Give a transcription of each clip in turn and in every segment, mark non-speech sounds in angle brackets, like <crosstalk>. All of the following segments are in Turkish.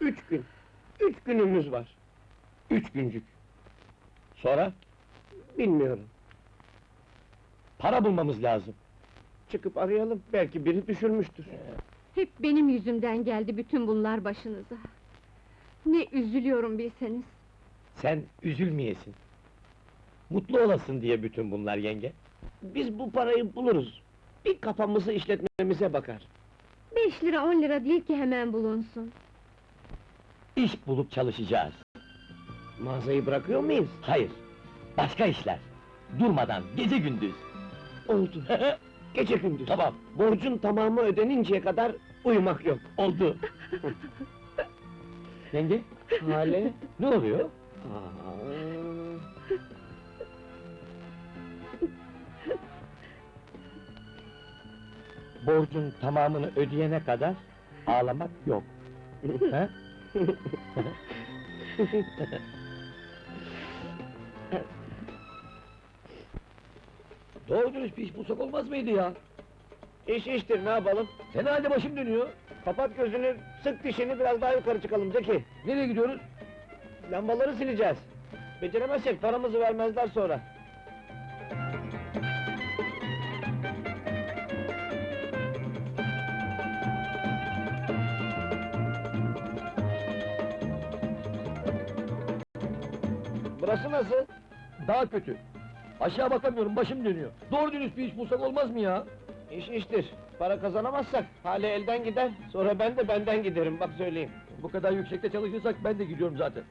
Üç gün. Üç günümüz var. Üç güncük. Sonra Bilmiyorum. para bulmamız lazım. Çıkıp arayalım. Belki biri düşürmüştür. Hep benim yüzümden geldi bütün bunlar başınıza. Ne üzülüyorum bilseniz. Sen üzülmeyesin. Mutlu olasın diye bütün bunlar yenge. Biz bu parayı buluruz. Bir kafamızı işletmemize bakar. Beş lira on lira değil ki hemen bulunsun. İş bulup çalışacağız. Mağazayı bırakıyor muyuz? Hayır, başka işler. Durmadan, gece gündüz. Oldu. <laughs> Gece gündüz. Tamam, Borcun tamamı ödeninceye kadar uyumak yok. oldu. <laughs> yenge, Hale. ne oluyor? Aa, Borcun tamamını ödeyene kadar ağlamak yok. <laughs> He? <laughs> Doğru dürüst bir iş bulsak olmaz mıydı ya? İş iştir ne yapalım? Sen halde başım dönüyor. Kapat gözünü, sık dişini biraz daha yukarı çıkalım Zeki. Nereye gidiyoruz? Lambaları sileceğiz. Beceremezsek paramızı vermezler sonra. Burası nasıl? Daha kötü. Aşağı bakamıyorum, başım dönüyor. Doğru dürüst bir iş bulsak olmaz mı ya? İş iştir. Para kazanamazsak hale elden gider. Sonra ben de benden giderim bak söyleyeyim. Bu kadar yüksekte çalışırsak ben de gidiyorum zaten.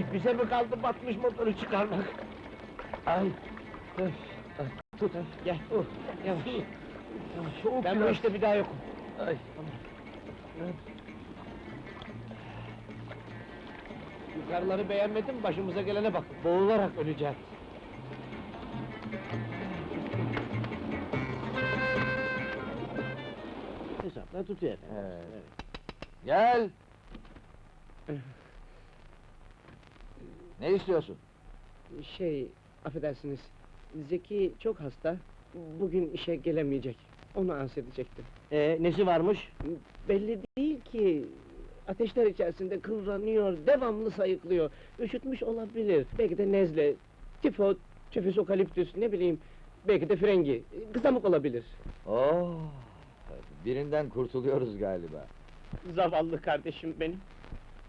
Ay bize mi kaldı batmış motoru çıkarmak? Ay, öf, Tut gel. Uh, yavaş. soğuk Ben bu işte bir daha yokum. Ay. Yukarıları beğenmedim, başımıza gelene bak. Boğularak öleceğiz. Hesapla tutuyor. Evet. Gel. Ne istiyorsun? Şey, affedersiniz. Zeki çok hasta. Bugün işe gelemeyecek. Onu arz edecektim. Ee, nesi varmış? Belli değil ki. Ateşler içerisinde kıvranıyor, devamlı sayıklıyor. Üşütmüş olabilir. Belki de nezle, tifo, tüfüs okaliptüs, ne bileyim. Belki de frengi, kızamık olabilir. Oh, birinden kurtuluyoruz galiba. Zavallı kardeşim benim.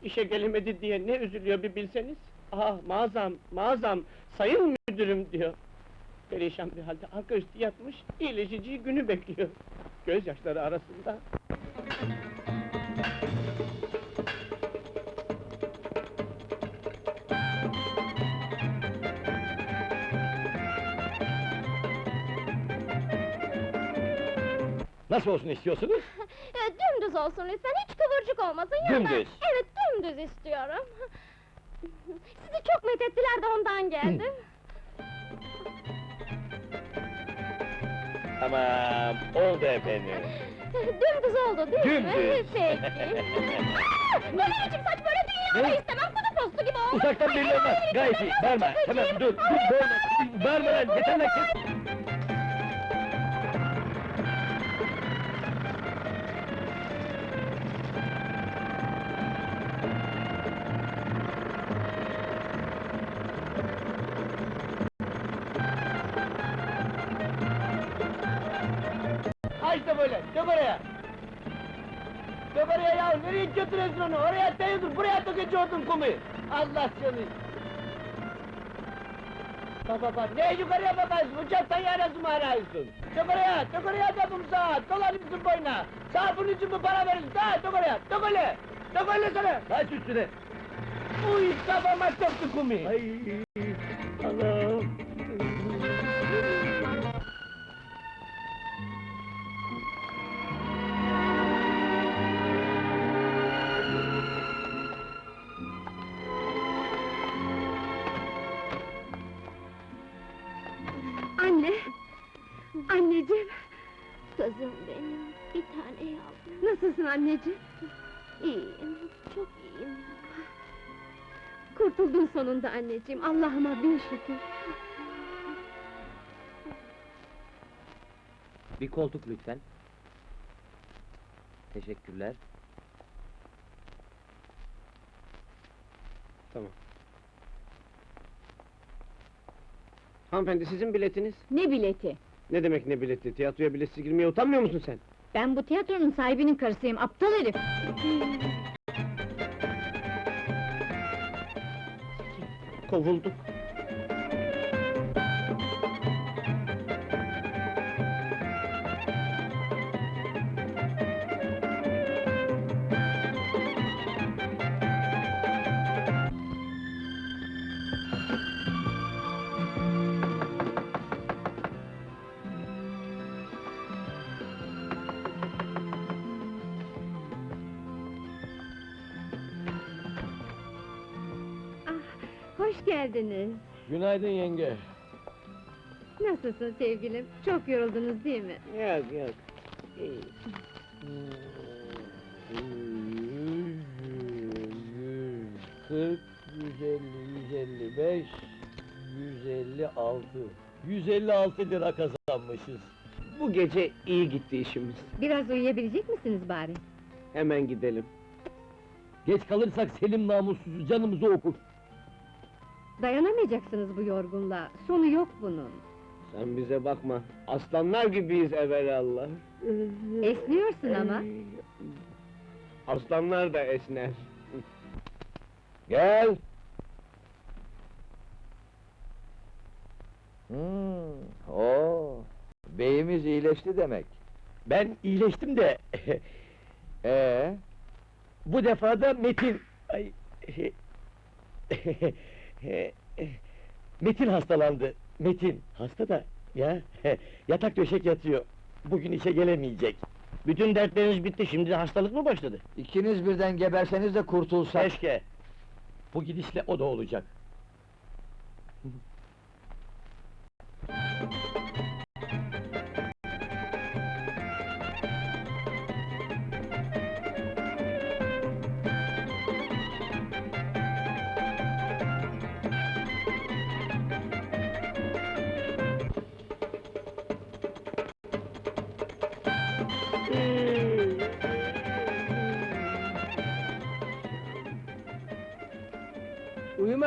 İşe gelemedi diye ne üzülüyor bir bilseniz. Ah mağazam, mağazam, sayın müdürüm diyor. Perişan bir halde arka üstü yatmış, iyileşeceği günü bekliyor. Gözyaşları arasında. Nasıl olsun istiyorsunuz? Ya, <laughs> dümdüz olsun lütfen, hiç kıvırcık olmasın ya da- Dümdüz. Evet, dümdüz istiyorum. <laughs> Sizi çok methettiler de ondan geldim. Tamam, oldu efendim. <laughs> dümdüz oldu değil mi? Dümdüz. <laughs> Peki. Aa, <laughs> bu ne biçim saç böyle dünyada Ne? istemem, kutu postu gibi olmuş. Uzaktan belli olmaz. ay, Gayet ay, iyi. Bağırma. ay, dur, dur, bağırma. Bağırma lan, yeter lan kes. Ha işte böyle, dök oraya! Dök oraya ya, nereye götürüyorsun onu? Oraya değildir, buraya dökecektin kumu! Allah seni! Bak bak bak, ne yukarıya bakarsın, uçak tayyaresi mi arıyorsun? Dök oraya, dök oraya dedim sağa, dolanıp bizim boyuna! Sağ bunun için mi para verirsin, ha, dök oraya, dök öyle! Dök öyle sana! Kaç üstüne. Uy, kafama çöktü kumu! Ay, Anne! Anneciğim! Kızım benim, bir tane yavrum! Nasılsın anneciğim? İyiyim, çok iyiyim! Kurtuldun sonunda anneciğim, Allah'ıma bin şükür! Bir koltuk lütfen! Teşekkürler! Tamam. Hanımefendi sizin biletiniz? Ne bileti? Ne demek ne bileti? Tiyatroya biletsiz girmeye utanmıyor musun sen? Ben bu tiyatronun sahibinin karısıyım, aptal herif! Kovulduk. Hoş geldiniz. Günaydın yenge. Nasılsın sevgilim? Çok yoruldunuz değil mi? Yok yok. İyi. Kırk, yüz elli, yüz elli beş, yüz elli altı. Yüz elli altı lira kazanmışız. Bu gece iyi gitti işimiz. Biraz uyuyabilecek misiniz bari? Hemen gidelim. Geç kalırsak Selim namussuzu canımızı okur. Dayanamayacaksınız bu yorgunluğa, sonu yok bunun. Sen bize bakma. Aslanlar gibiyiz evelallah. Esniyorsun ama. Aslanlar da esner. Gel. Hmm, oo. Beyimiz iyileşti demek. Ben iyileştim de... <laughs> Ee, bu defa da Metin... Ay... <laughs> Metin hastalandı. Metin hasta da ya yatak döşek yatıyor. Bugün işe gelemeyecek. Bütün dertleriniz bitti. Şimdi de hastalık mı başladı? ikiniz birden geberseniz de kurtulsak. Keşke. Bu gidişle o da olacak.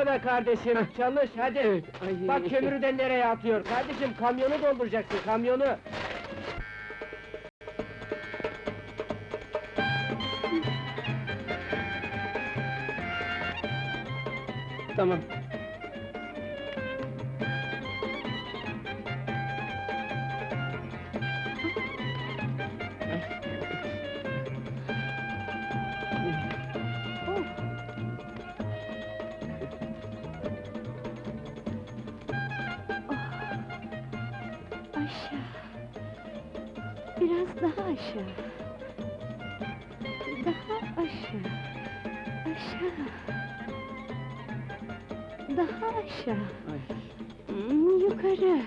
Be kardeşim, çalış hadi. Ay. Bak kömürü de nereye atıyor. Kardeşim kamyonu dolduracaksın, kamyonu. Tamam. Biraz daha aşağı. Daha aşağı. Aşağı. Daha aşağı. Ay. Hmm, yukarı.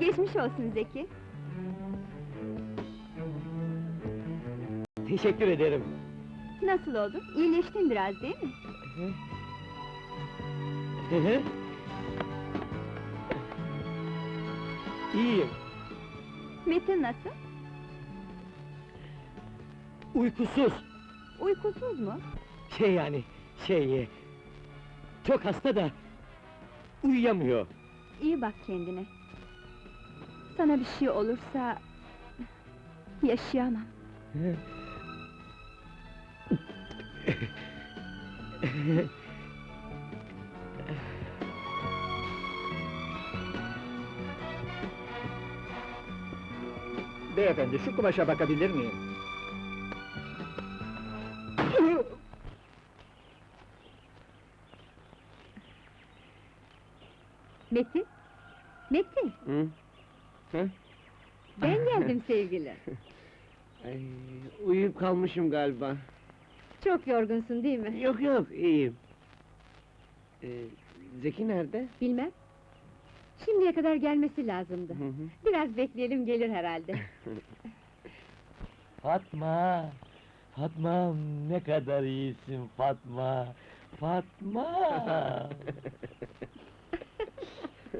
Geçmiş olsun Zeki. Teşekkür ederim. Nasıl oldun? İyileştin biraz değil mi? Hı hı. İyiyim. Metin nasıl? Uykusuz. Uykusuz mu? Şey yani, şey... e, Çok hasta da... Uyuyamıyor. İyi bak kendine. Sana bir şey olursa... Yaşayamam. Beyefendi şu kumaşa bakabilir miyim? Metin? Metin, Hı? Hı? ben geldim sevgili. <laughs> Ay, uyuyup kalmışım galiba. Çok yorgunsun değil mi? Yok yok, iyiyim. Ee, Zeki nerede? Bilmem. Şimdiye kadar gelmesi lazımdı. Hı hı. Biraz bekleyelim gelir herhalde. <laughs> Fatma! Fatma ne kadar iyisin Fatma! Fatma! <laughs>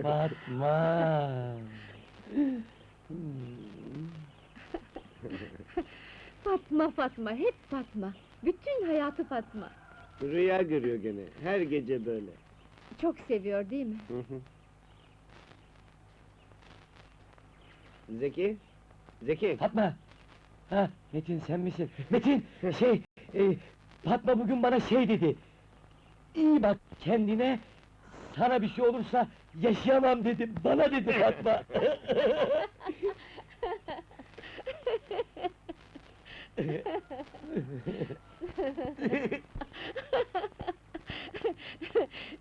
Fatma! Fatma Fatma, hep Fatma. Bütün hayatı Fatma. Rüya görüyor gene, her gece böyle. Çok seviyor değil mi? Hı hı. Zeki? Zeki! Fatma! Ha, Metin sen misin? Metin, şey, e, Fatma bugün bana şey dedi. İyi bak kendine, sana bir şey olursa yaşayamam dedi, bana dedi Fatma.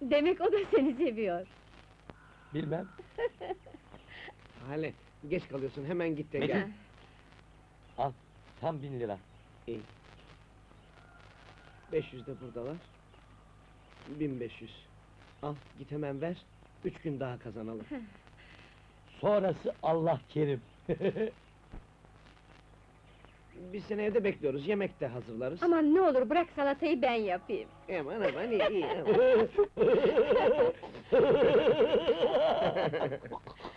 Demek o da seni seviyor. Bilmem. Hale, geç kalıyorsun, hemen git de Metin. gel. Al, tam bin lira. 500 de buradalar. 1500. Al, git hemen ver. Üç gün daha kazanalım. <laughs> Sonrası Allah kerim. <laughs> Biz seni evde bekliyoruz, yemek de hazırlarız. Aman ne olur bırak salatayı ben yapayım. Aman aman iyi iyi. aman. <laughs>